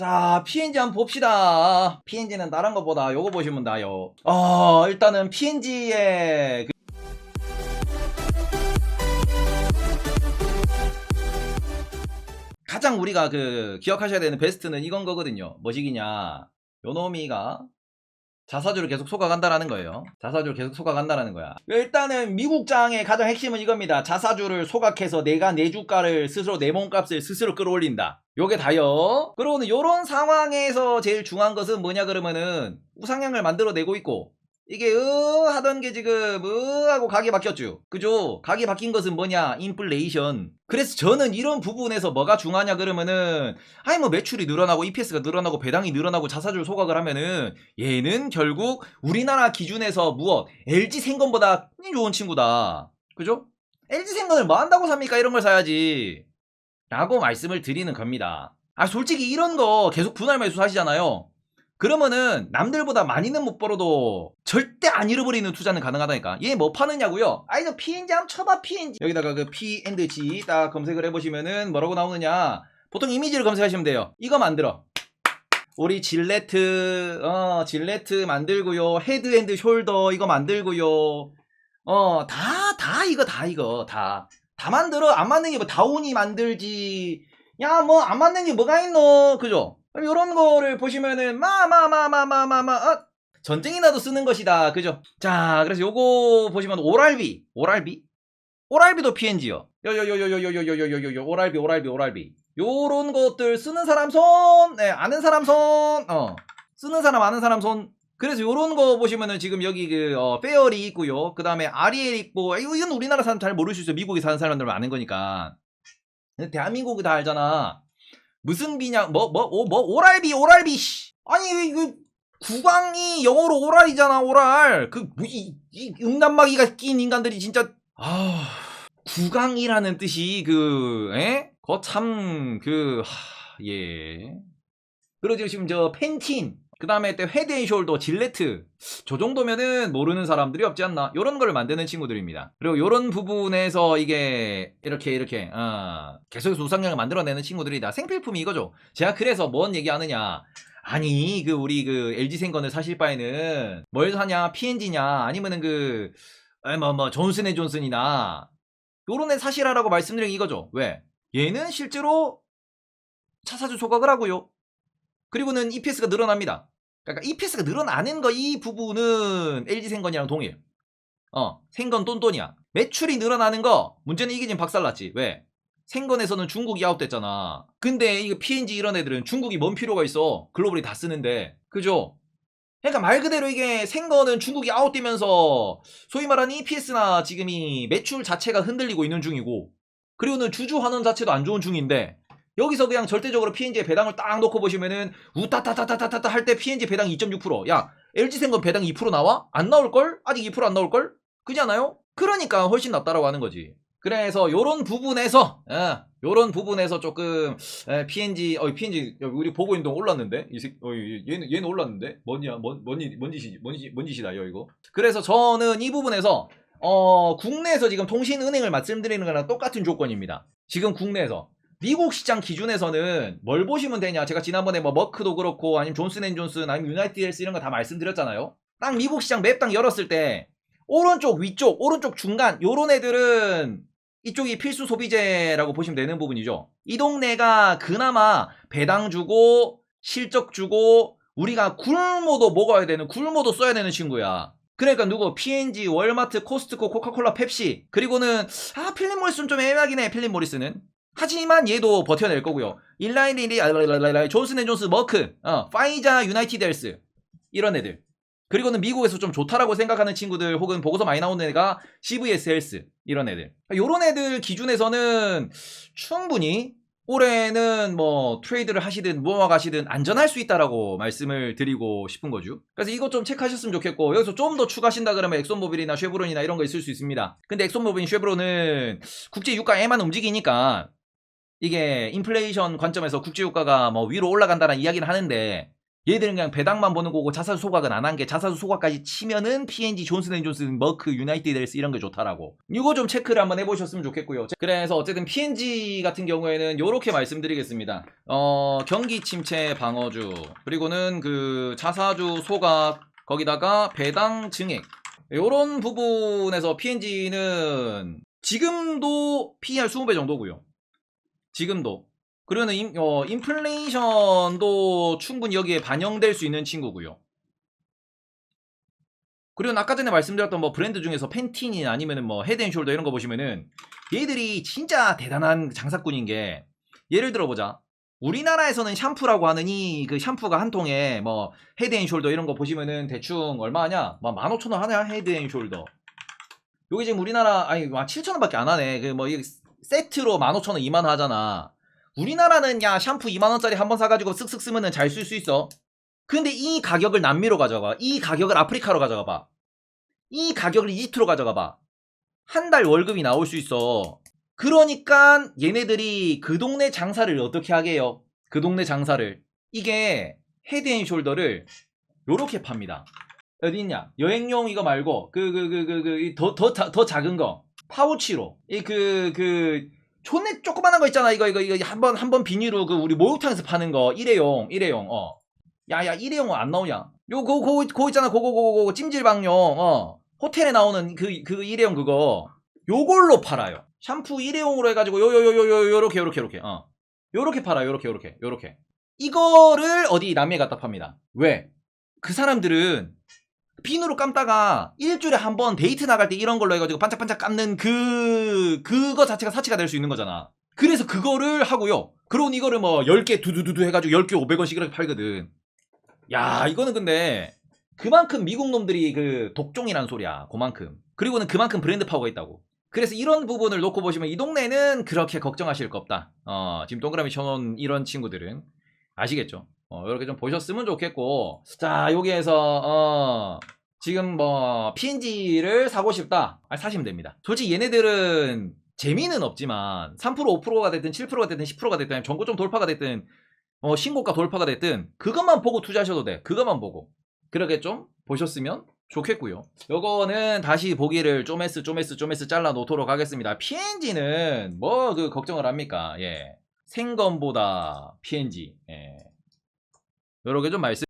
자, PNG 한번 봅시다. PNG는 다른 것보다 요거 보시면 나요. 어, 일단은 PNG의 가장 우리가 그 기억하셔야 되는 베스트는 이건 거거든요. 뭐시기냐? 요놈이가 자사주를 계속 속아간다라는 거예요. 자사주를 계속 속아간다라는 거야. 일단은 미국장의 가장 핵심은 이겁니다. 자사주를 소각해서 내가 내 주가를 스스로 내 몸값을 스스로 끌어올린다. 요게 다요. 그러고는 요런 상황에서 제일 중요한 것은 뭐냐 그러면은 우상향을 만들어내고 있고 이게 으 하던 게 지금 으 하고 각이 바뀌었죠. 그죠? 각이 바뀐 것은 뭐냐? 인플레이션. 그래서 저는 이런 부분에서 뭐가 중요하냐 그러면은 아니 뭐 매출이 늘어나고 EPS가 늘어나고 배당이 늘어나고 자사주 소각을 하면은 얘는 결국 우리나라 기준에서 무엇 LG 생건보다 좋은 친구다. 그죠? LG 생건을 뭐 한다고 삽니까? 이런 걸 사야지. 라고 말씀을 드리는 겁니다. 아 솔직히 이런 거 계속 분할 매수 하시잖아요. 그러면은 남들보다 많이는 못 벌어도 절대 안 잃어버리는 투자는 가능하다니까. 얘 뭐 파느냐고요? 아 이거 P&G 한번 쳐봐 P&G. 여기다가 그 P&G 딱 검색을 해보시면은 뭐라고 나오느냐? 보통 이미지를 검색하시면 돼요. 이거 만들어. 우리 질레트 어 질레트 만들고요. 헤드앤드 숄더 이거 만들고요. 어다다 이거 다 이거 다 다 만들어 안 맞는 게뭐 다운이 만들지. 야 뭐안 맞는 게 뭐가 있노? 그죠? 이런 거를 보시면은 마마마마마마마 아, 전쟁이 나도 쓰는 것이다. 그죠? 자, 그래서 요거 보시면 오랄비, 오랄비, 오랄비도 PNG요. 요요요요요요요요요요 오랄비, 오랄비, 오랄비. 요런 것들 쓰는 사람 손, 네, 아는 사람 손, 어, 쓰는 사람 아는 사람 손. 그래서 요런 거 보시면은 지금 여기 그 어, 페어리 있고요. 그 다음에 아리엘 있고 이거 이건 우리나라 사람 잘 모를 수 있어요. 미국에 사는 사람들은 아는 거니까. 대한민국이 다 알잖아. 무슨 비냐 뭐뭐오뭐 오랄비 오랄비 씨 아니 이거 국왕이 영어로 오랄이잖아 오랄 그이 이 음란마귀가 낀 인간들이 진짜 아 국왕이라는 뜻이 그 에? 거참그예 그러죠 지금 저 펜틴 그 다음에 또 헤드앤숄더 질레트. 저 정도면은 모르는 사람들이 없지 않나? 요런 걸 만드는 친구들입니다. 그리고 요런 부분에서 이게 이렇게 이렇게 어, 계속해서 우상향을 만들어내는 친구들이다 생필품이 이거죠. 제가 그래서 뭔 얘기하느냐. 아니 그 우리 그 LG 생건을 사실 바에는 뭘 사냐? P&G냐? 아니면은 그 뭐뭐 존슨앤 존슨이나. 요런 애 사실하라고 말씀드린 이거죠. 왜? 얘는 실제로 차사주 소각을 하고요. 그리고는 EPS가 늘어납니다. 그러니까 EPS가 늘어나는 거 이 부분은 LG 생건이랑 동일. 어, 생건 똔똔이야. 매출이 늘어나는 거 문제는 이게 지금 박살났지. 왜? 생건에서는 중국이 아웃됐잖아. 근데 이거 P&G 이런 애들은 중국이 뭔 필요가 있어? 글로벌이 다 쓰는데. 그죠? 그러니까 말 그대로 이게 생거는 중국이 아웃되면서 소위 말하는 EPS나 지금 이 매출 자체가 흔들리고 있는 중이고 그리고는 주주 환원 자체도 안 좋은 중인데 여기서 그냥 절대적으로 P&G의 배당을 딱 놓고 보시면은 우타타타타타타 할 때 P&G 배당 2.6%. 야, LG생건 배당 2% 나와? 안 나올 걸? 아직 2%안 나올 걸? 그잖아요? 그러니까 훨씬 낫다라고 하는 거지. 그래서 요런 부분에서 예, 요런 부분에서 조금 예, P&G 어 여기 우리 보고 있는 동 올랐는데 이 새, 어, 얘는 얘는 올랐는데 뭐냐 뭔뭔뭔 뭔, 짓이, 뭔 짓이다 이거 그래서 저는 이 부분에서 어 국내에서 지금 통신은행을 말씀드리는 거랑 똑같은 조건입니다 지금 국내에서 미국 시장 기준에서는 뭘 보시면 되냐? 제가 지난번에 뭐 머크도 그렇고 아니면 존슨앤존슨 아니면 유나이티드 헬스 이런 거 다 말씀드렸잖아요. 딱 미국 시장 맵당 열었을 때 오른쪽 위쪽 오른쪽 중간 요런 애들은 이쪽이 필수 소비재라고 보시면 되는 부분이죠. 이 동네가 그나마 배당 주고 실적 주고 우리가 굶어도 먹어야 되는 굶어도 써야 되는 친구야. 그러니까 누구 P&G, 월마트, 코스트코, 코카콜라, 펩시 그리고는 아 필립 모리스는 좀 애매하긴 해. 필립 모리스는 하지만 얘도 버텨낼 거고요. 일라이리 아, 존슨 앤 존스 머크, 어, 파이자 유나이티드 헬스 이런 애들. 그리고는 미국에서 좀 좋다라고 생각하는 친구들 혹은 보고서 많이 나오는 애가 CVS 헬스 이런 애들. 요런 애들 기준에서는 충분히 올해는 뭐 트레이드를 하시든 모아가시든 안전할 수 있다라고 말씀을 드리고 싶은 거죠. 그래서 이것 좀 체크하셨으면 좋겠고 여기서 좀 더 추가하신다 그러면 엑손모빌이나 쉐브론이나 이런 거 있을 수 있습니다. 근데 엑손모빌, 쉐브론은 국제 유가에만 움직이니까 이게 인플레이션 관점에서 국제유가가 뭐 위로 올라간다는 이야기를 하는데 얘들은 그냥 배당만 보는 거고 자사주 소각은 안 한 게 자사주 소각까지 치면은 P&G, 존슨앤존슨, 머크, 유나이티드 헬스 이런 게 좋다라고. 이거 좀 체크를 한번 해보셨으면 좋겠고요. 그래서 어쨌든 P&G 같은 경우에는 이렇게 말씀드리겠습니다. 어 경기 침체 방어주 그리고는 그 자사주 소각 거기다가 배당 증액 요런 부분에서 P&G는 지금도 PER 20배 정도고요. 지금도. 그러는 인, 어, 인플레이션도 충분히 여기에 반영될 수 있는 친구고요. 그리고 아까 전에 말씀드렸던 뭐 브랜드 중에서 펜틴이 아니면은 뭐 헤드앤숄더 이런 거 보시면은 얘들이 진짜 대단한 장사꾼인 게 예를 들어 보자. 우리나라에서는 샴푸라고 이그 샴푸가 한 통에 뭐 헤드앤숄더 이런 거 보시면은 대충 얼마 하냐? 막 15,000원 하냐? 헤드앤숄더. 요게 지금 우리나라 아니 7,000원밖에 안 하네. 그 뭐 세트로 15,000원 2만 하잖아. 우리나라는 야 샴푸 2만원짜리 한 번 사가지고 쓱쓱 쓰면은 잘 쓸 수 있어. 근데 이 가격을 남미로 가져가 이 가격을 아프리카로 가져가 봐 이 가격을 이집트로 가져가 봐 한 달 월급이 나올 수 있어. 그러니까 얘네들이 그 동네 장사를 어떻게 하게 해요? 그 동네 장사를. 이게 헤드앤숄더를 요렇게 팝니다. 어디 있냐? 여행용 이거 말고 그 그 그 그그더더더 작은 거 파우치로. 이그그 존내 조그만한 거 있잖아. 이거 이거 이거 한번 한 번 비닐로 그 우리 목욕탕에서 파는 거. 일회용 일회용. 어. 야야 일회용은 안 나오냐? 요거 그거 있잖아. 그거 그거 그거 찜질방용. 어. 호텔에 나오는 그그 일회용 그거. 요걸로 팔아요. 샴푸 일회용으로 해가지고 요 요 요 요 요 요렇게 요렇게 요렇게. 어. 요렇게 팔아요. 요렇게 요렇게 요렇게. 이거를 어디 남미에 갖다 팝니다. 왜? 그 사람들은 비누로 감다가 일주일에 한 번 데이트 나갈 때 이런 걸로 해가지고 반짝반짝 감는 그 그거 자체가 사치가 될 수 있는 거잖아. 그래서 그거를 하고요. 그러고 이거를 뭐 10개 두두두두 해가지고 10개 500원씩 이렇게 팔거든. 야 이거는 근데 그만큼 미국 놈들이 그 독종이란 소리야. 그만큼. 그리고는 그만큼 브랜드 파워가 있다고. 그래서 이런 부분을 놓고 보시면 이 동네는 그렇게 걱정하실 거 없다. 어, 지금 동그라미 쳐놓은 이런 친구들은 아시겠죠? 어, 이렇게 좀 보셨으면 좋겠고. 자, 여기에서, 어, 지금 뭐, P&G를 사고 싶다. 아, 사시면 됩니다. 솔직히 얘네들은 재미는 없지만, 3% 5%가 됐든 7%가 됐든 10%가 됐든, 전고점 돌파가 됐든, 어, 신고가 돌파가 됐든, 그것만 보고 투자하셔도 돼. 그것만 보고. 그렇게 좀 보셨으면 좋겠고요. 요거는 다시 보기를 쪼메스 쪼메스 쪼메스 잘라 놓도록 하겠습니다. P&G는 뭐 그 걱정을 합니까? 예. 생검보다 P&G. 예. 요렇게 좀 말씀